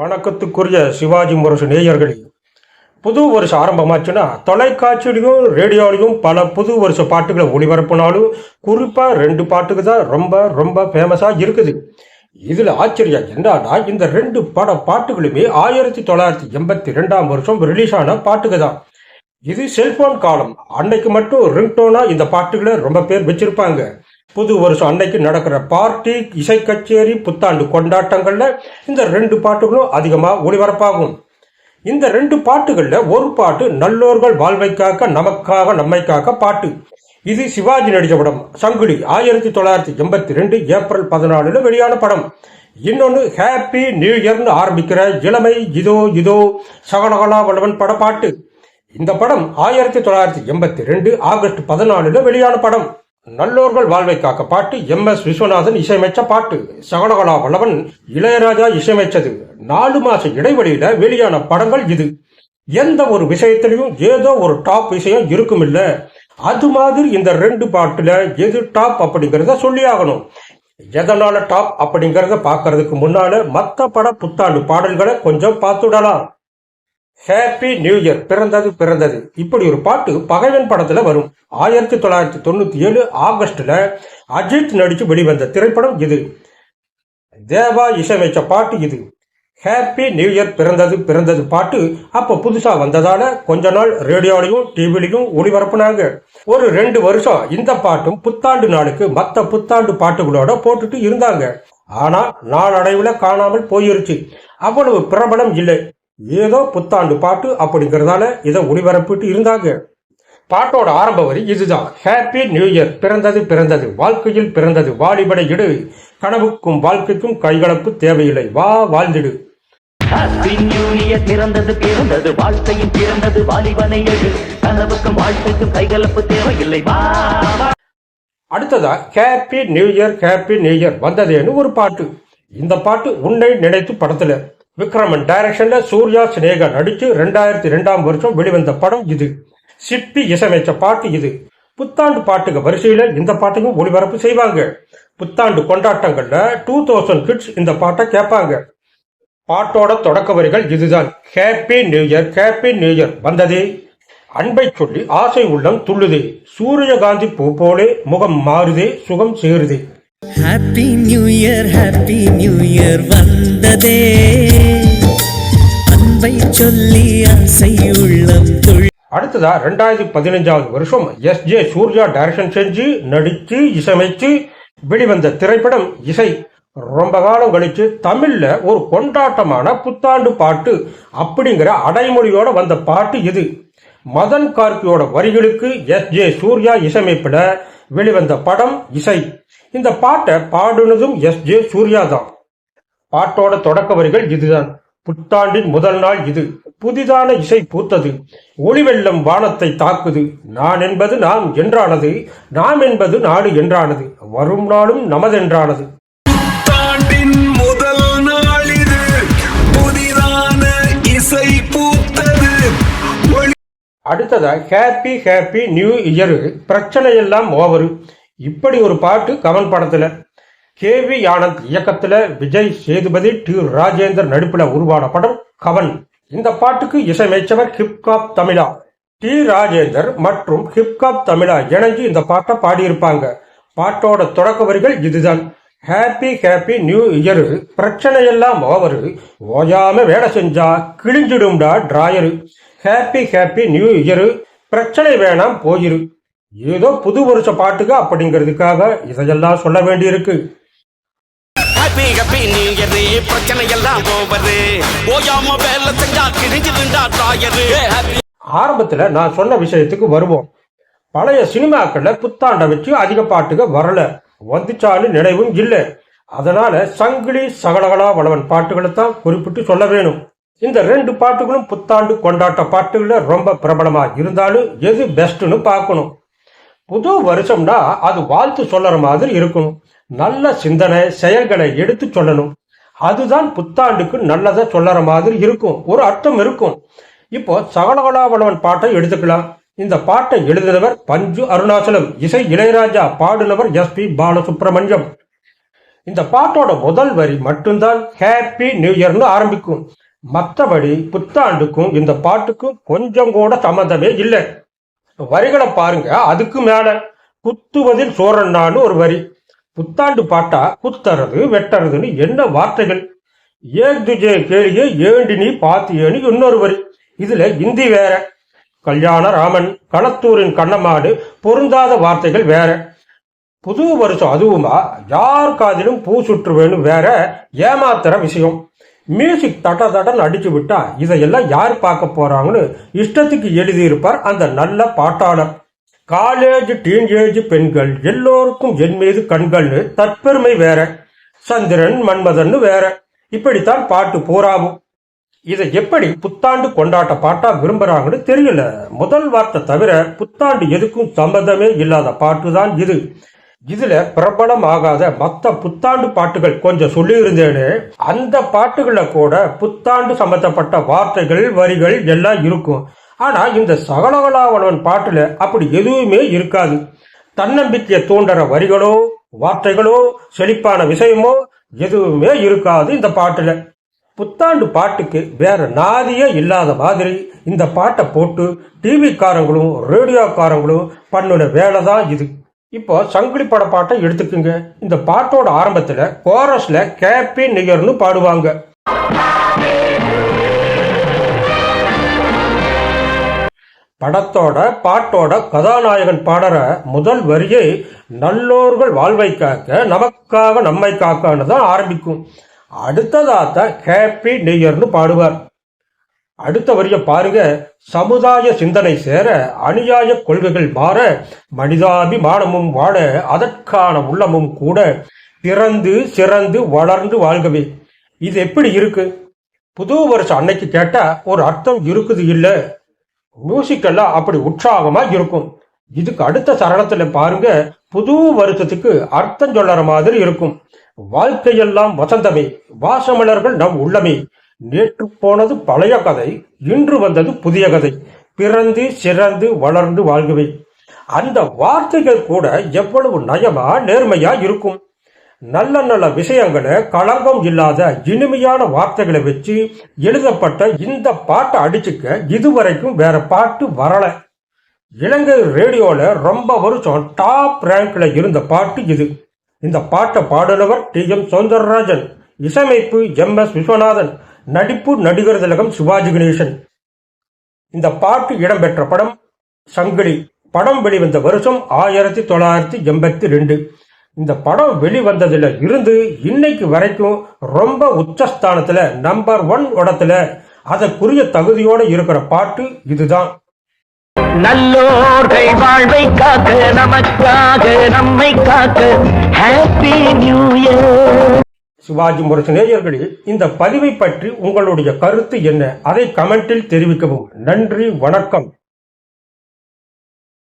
வணக்கத்துக்குரிய சிவாஜி முரசு நேயர்களே புது வருஷம் ஆரம்பமாச்சுன்னா தொலைக்காட்சியிலையும் ரேடியோலையும் பல புது வருஷ பாட்டுகளை ஒளிபரப்புனாலும் குறிப்பாக ரெண்டு பாட்டுக்கு தான் ரொம்ப ரொம்ப ஃபேமஸாக இருக்குது. இதில் ஆச்சரியம் என்னன்னா இந்த ரெண்டு பட பாட்டுகளுமே ஆயிரத்தி தொள்ளாயிரத்தி எண்பத்தி ரெண்டாம் வருஷம் ரிலீஸ் ஆன பாட்டுக்கு தான். இது செல்போன் காலம். அன்னைக்கு மட்டும் ரிங்டோனாக இந்த பாட்டுகளை ரொம்ப பேர் வச்சிருப்பாங்க. புது வருஷம் அன்னைக்கு நடக்கிற பார்ட்டி இசை கச்சேரி புத்தாண்டு கொண்டாட்டங்கள்ல இந்த ரெண்டு பாட்டுகளும் அதிகமாக ஒளிபரப்பாகும். இந்த ரெண்டு பாட்டுகள்ல ஒரு பாட்டு நல்லோர்கள் வாழ்வைக்காக நமக்காக நம்மைக்காக பாட்டு. இது சிவாஜி நடித்த படம் சங்குடி ஆயிரத்தி தொள்ளாயிரத்தி எண்பத்தி ரெண்டு ஏப்ரல் பதினாலுல வெளியான படம். இன்னொன்று ஹாப்பி நியூ இயர்னு ஆரம்பிக்கிற இளமை இதோ இதோ சகலகலா வல்லவன் பட பாட்டு. இந்த படம் ஆயிரத்தி தொள்ளாயிரத்தி எண்பத்தி ரெண்டு ஆகஸ்ட் பதினாலுல வெளியான படம். நல்லோர்கள் வாழ்வை காக்க பாட்டு எம் எஸ் விஸ்வநாதன் இசையமைச்ச பாட்டு. சகலகலா வல்லவன் இளையராஜா இசையமைச்சது. நாலு மாச இடைவெளியில வெளியான படங்கள் இது. எந்த ஒரு விஷயத்திலையும் ஏதோ ஒரு டாப் விஷயம் இருக்கும் இல்ல அது மாதிரி இந்த ரெண்டு பாட்டுல எது டாப் அப்படிங்கறத சொல்லி ஆகணும். எதனால டாப் அப்படிங்கறத பார்க்கறதுக்கு முன்னால மத்த பட புத்தாண்டு பாடல்களை கொஞ்சம் பார்த்துடலாம். ஹாப்பி நியூ இயர் பிறந்தது பிறந்தது. இப்படி ஒரு பாட்டு பகைவன் படத்துல வரும். ஆயிரத்தி தொள்ளாயிரத்தி தொண்ணூத்தி ஏழு ஆகஸ்ட்ல அஜித் நடிச்சு வெளிவந்த திரைப்படம் இது. தேவா இசையமைச்ச பாட்டு இது. ஹாப்பி நியூ இயர் பிறந்தது பிறந்தது பாட்டு அப்போ புதுசா வந்ததால கொஞ்ச நாள் ரேடியோலையும் டிவிலையும் ஒளிபரப்புனாங்க. ஒரு ரெண்டு வருஷம் இந்த பாட்டும் புத்தாண்டு நாளுக்கு மற்ற புத்தாண்டு பாட்டுகளோட போட்டுட்டு இருந்தாங்க. ஆனா நாளடைவில் காணாமல் போயிருச்சு. அவ்வளவு பிரபலம் இல்லை. ஏதோ புத்தாண்டு பாட்டு அப்படிங்கறதால இதை ஒளிபரப்பிட்டு இருந்தாங்க. பாட்டோட ஆரம்ப வரி இதுதான். ஹாப்பி நியூ இயர் பிறந்தது பிறந்தது. வாழ்க்கையில் பிறந்தது. வாலிபடை இடு கனவுக்கும் வாழ்க்கைக்கும் கைகலப்பு தேவையில்லை. வா வாழ்ந்திடு. ஹாப்பி நியூ இயர் பிறந்தது பிறந்தது. வாழ்க்கையும் பிறந்தது. வாலிபனை எழு கனவுக்கும் வாழ்க்கைக்கும் கைகலப்பு தேவையில்லை. வா. அடுத்ததா happy new year happy new year வந்ததேன்னு ஒரு பாட்டு. இந்த பாட்டு உன்னை நினைத்து படத்துல. விக்ரமன் டைரக்ஷன்ல சூர்யா சினேகா நடிச்சு ரெண்டாயிரத்தி ரெண்டாம் வருஷம் வெளிவந்த படம் இது. சிற்பி இசையமைச்ச பாட்டு இது. புத்தாண்டு பாட்டுக்கு வரிசையில இந்த பாட்டையும் ஒளிபரப்பு செய்வாங்க. புத்தாண்டு கொண்டாட்டங்கள்ல டூ தௌசண்ட் கிட்ஸ் இந்த பாட்டை கேட்பாங்க. பாட்டோட தொடக்க வரிகள் இதுதான். Happy new year happy new year வந்ததே. அன்பை சொல்லி ஆசை உள்ளம் துள்ளுதே. சூரியகாந்தி பூ போலே முகம் மாறுதே சுகம் சேருதே. Happy new year happy new year வந்ததே. சொல்லி ஆசை அடுத்ததா ரெண்டாயிரத்தி பதினஞ்சாவது வருஷம் எஸ் ஜே சூர்யா டைரக்ஷன் செஞ்சு நடிச்சு இசையமைச்சு வெளிவந்த திரைப்படம் இசை. ரொம்ப காலம் கழிச்சு தமிழ்ல ஒரு கொண்டாட்டமான புத்தாண்டு பாட்டு அப்படிங்கிற அடைமொழியோட வந்த பாட்டு இது. மதன் கார்கியோட வரிகளுக்கு எஸ் ஜே சூர்யா இசையமைப்புல வெளிவந்த படம் இசை. இந்த பாட்டை பாடுனதும் எஸ் ஜே சூர்யா தான். பாட்டோட தொடக்க வரிகள் இதுதான். புத்தாண்டின் முதல் நாள் இது. புதிதான இசை பூத்தது. ஒளிவெள்ளம் வானத்தை தாக்குது. நான் என்பது நாம் என்றானது. நாம் என்பது நாடு என்றானது. வரும் நாளும் நமதென்றானது. புத்தாண்டின் முதல் நாளிது புதிதான இசை பூத்தது. அடுத்ததா ஹாப்பி ஹாப்பி நியூ இயர் பிரச்சனை எல்லாம் ஓவரு. இப்படி ஒரு பாட்டு கமல் படத்துல. கே வி ஆனந்த் இயக்கத்துல விஜய் சேதுபதி டி ராஜேந்தர் நடிப்புல உருவான படம் கவன். இந்த பாட்டுக்கு இசையமைச்சவர் ஹிப்காப் தமிழா. டி ராஜேந்தர் மற்றும் ஹிப்காப் தமிழா இணைஞ்சு இந்த பாட்டை பாடியிருப்பாங்க. பாட்டோட தொடக்க வரிகள் இதுதான். ஹாப்பி ஹாப்பி நியூ இயரு பிரச்சனை எல்லாம் ஓவரு ஓயாம வேலை செஞ்சா கிழிஞ்சிடும்டா drawer happy happy new year பிரச்சனை வேணாம் போயிரு. ஏதோ புது வருஷ பாட்டுக்கு அப்படிங்கிறதுக்காக இதையெல்லாம் சொல்ல வேண்டியிருக்கு. ஹப்பி ஹப்பி நீங்க பிரச்சனை எல்லாம் போவது ஓயாம வேலை செஞ்சா கிழிஞ்சிருந்தா டாயரு ஆரம்பத்துல நான் சொன்ன விஷயத்துக்கு வருவோம். பழைய சினிமாக்கள்ல புத்தாண்டை வச்சு அதிக பாட்டுக வரல. வந்துச்சாலும் நினைவும் இல்லை. அதனால சங்கிலி சகலகலா வளவன் பாட்டுகளை தான் குறிப்பிட்டு சொல்ல வேணும். இந்த ரெண்டு பாட்டுகளும் புத்தாண்டு கொண்டாட்ட பாட்டுகள ரொம்ப பிரபலமா இருந்தாலும் எது பெஸ்ட்னு பார்க்கணும். புது வருஷம்னா அது வாழ்த்து சொல்லற மாதிரி இருக்கணும். நல்ல சிந்தனை செயல்களை எடுத்து சொல்லணும். அதுதான் புத்தாண்டுக்கு நல்லதை சொல்லற மாதிரி இருக்கும். ஒரு அர்த்தம் இருக்கும். இப்போ சகலகலாவளவன் பாட்டை எடுத்துக்கலாம். இந்த பாட்டை எழுதினவர் பஞ்சு அருணாச்சலம் இசை இளையராஜா பாடினவர் எஸ் பி பாலசுப்ரமணியம். இந்த பாட்டோட முதல் வரி மட்டும்தான் ஹாப்பி நியூ இயர்னு ஆரம்பிக்கும். மற்றபடி புத்தாண்டுக்கும் இந்த பாட்டுக்கும் கொஞ்சம் கூட சம்மந்தமே இல்லை. வரிகளை பாருங்க. அதுக்கு மேல குத்துவதில் சோரண்ணான்னு ஒரு வரி. புத்தாண்டு பாட்டா குத்தறது வெட்டறதுன்னு என்ன வார்த்தைகள்? ஏன் துஜே கேளியே ஏண்டி நீ பாத்தியேன்னு இன்னொரு வரி இதுல இந்தி வேற. கல்யாண ராமன் களத்தூரின் கண்ணமாடு பொருந்தாத வார்த்தைகள் வேற. புது வருஷம் அதுவுமா யார் காதிலும் பூ சுற்றுவேன்னு வேற ஏமாத்துற விஷயம். மியூசிக் தட தடன்னு அடிச்சு விட்டா இதையெல்லாம் யார் பார்க்க போறாங்கன்னு இஷ்டத்துக்கு எழுதியிருப்பார் அந்த நல்ல பாட்டாளர். காலேஜ் டீனேஜ் பெண்கள் எல்லோருக்கும் என் மீது கண்கள்னு தற்பெருமை வேற. சந்திரன் மன்மதன்னு வேற. இப்படித்தான் பாட்டு பூராவும் இதை எப்படி புத்தாண்டு கொண்டாட்ட பாட்டா விரும்புறாங்கன்னு தெரியல. முதல் வார்த்தை தவிர புத்தாண்டு எதுக்கும் சம்பந்தமே இல்லாத பாட்டு தான் இது. இதுல பிரபலம் ஆகாத மத்த புத்தாண்டு பாட்டுகள் கொஞ்சம் சொல்லியிருந்தேனே அந்த பாட்டுகள்ல கூட புத்தாண்டு சம்பந்தப்பட்ட வார்த்தைகள் வரிகள் எல்லாம் இருக்கும். ஆனா இந்த சகலகலாவளவன் பாட்டுல அப்படி எதுவுமே இருக்காது. தன்னம்பிக்கையை தூண்டுற வரிகளோ வார்த்தைகளோ செழிப்பான விஷயமோ எதுவுமே இருக்காது இந்த பாட்டுல. புத்தாண்டு பாட்டுக்கு வேற நாதியே இல்லாத மாதிரி இந்த பாட்டை போட்டு டிவிக்காரங்களும் ரேடியோக்காரங்களும் பண்ணுன வேலை தான் இது. இப்போ சங்கிலி பட பாட்டை எடுத்துக்குங்க. இந்த பாட்டோட ஆரம்பத்துல கோரஸ்ல கேபி நிகர்னு பாடுவாங்க. படத்தோட பாட்டோட கதாநாயகன் பாடுற முதல் வரியை நல்லோர்கள் வாழ்வை காக்க நமக்காக நம்மை காக்கன்னு தான் ஆரம்பிக்கும். அடுத்ததாத்த ஹேப்பி நியூயர்னு பாடுவார். அடுத்த வரிய பாருங்க சமுதாய சிந்தனை சேர அநியாய கொள்கைகள் மாற மனிதாபிமானமும் வாழ அதற்கான உள்ளமும் கூட பிறந்து சிறந்து வளர்ந்து வாழ்கவே. இது எப்படி இருக்கு? புது வருஷம் அன்னைக்கு கேட்டா ஒரு அர்த்தம் இருக்குது இல்ல. மியூசிக்கெல்லாம் அப்படி உற்சாகமா இருக்கும். இதுக்கு அடுத்த சரணத்துல பாருங்க புது வருஷத்துக்கு அர்த்தம் சொல்லற மாதிரி இருக்கும். வாழ்க்கையெல்லாம் வசந்தமே. வாசமலர்கள் நம் உள்ளமே. நேற்று போனது பழைய கதை இன்று வந்தது புதிய கதை. பிறந்து சிறந்து வளர்ந்து வாழ்கவே. அந்த வார்த்தைகள் கூட எவ்வளவு நயமா நேர்மையா இருக்கும். நல்ல நல்ல விஷயங்களை களங்கம் இல்லாத இனிமையான வார்த்தைகளை வச்சு எழுதப்பட்ட இந்த பாட்டை அடிச்சுக்க இதுவரைக்கும் வேற பாட்டு வரல. இலங்கை ரேடியோல ரொம்ப வருஷம் டாப் ரேங்க்ல இருந்த பாட்டு இது. இந்த பாட்டை பாடினவர் டி எம் சௌந்தரராஜன் இசையமைப்பு எம் எஸ் விஸ்வநாதன். நடிப்பு நடிகர் திலகம் சிவாஜி கணேசன். இந்த பாட்டு இடம்பெற்ற படம் சங்கிலி. படம் வெளிவந்த வருஷம் ஆயிரத்தி தொள்ளாயிரத்தி எண்பத்தி ரெண்டு. இந்த படம் வெளிவந்ததுல இருந்து இன்னைக்கு வரைக்கும் ரொம்ப உச்சஸ்தானத்துல நம்பர் ஒன் இடத்துல அதற்குரிய தகுதியோட இருக்கிற பாட்டு இதுதான். நல்லோர்கள் வாழ்வை காக்க நமக்காக நம்மை காக்க happy new year Sivaji Murasu நேயர்களே இந்த பதிவை பற்றி உங்களுடைய கருத்து என்ன? அதை கமெண்டில் தெரிவிக்கவும். நன்றி வணக்கம்.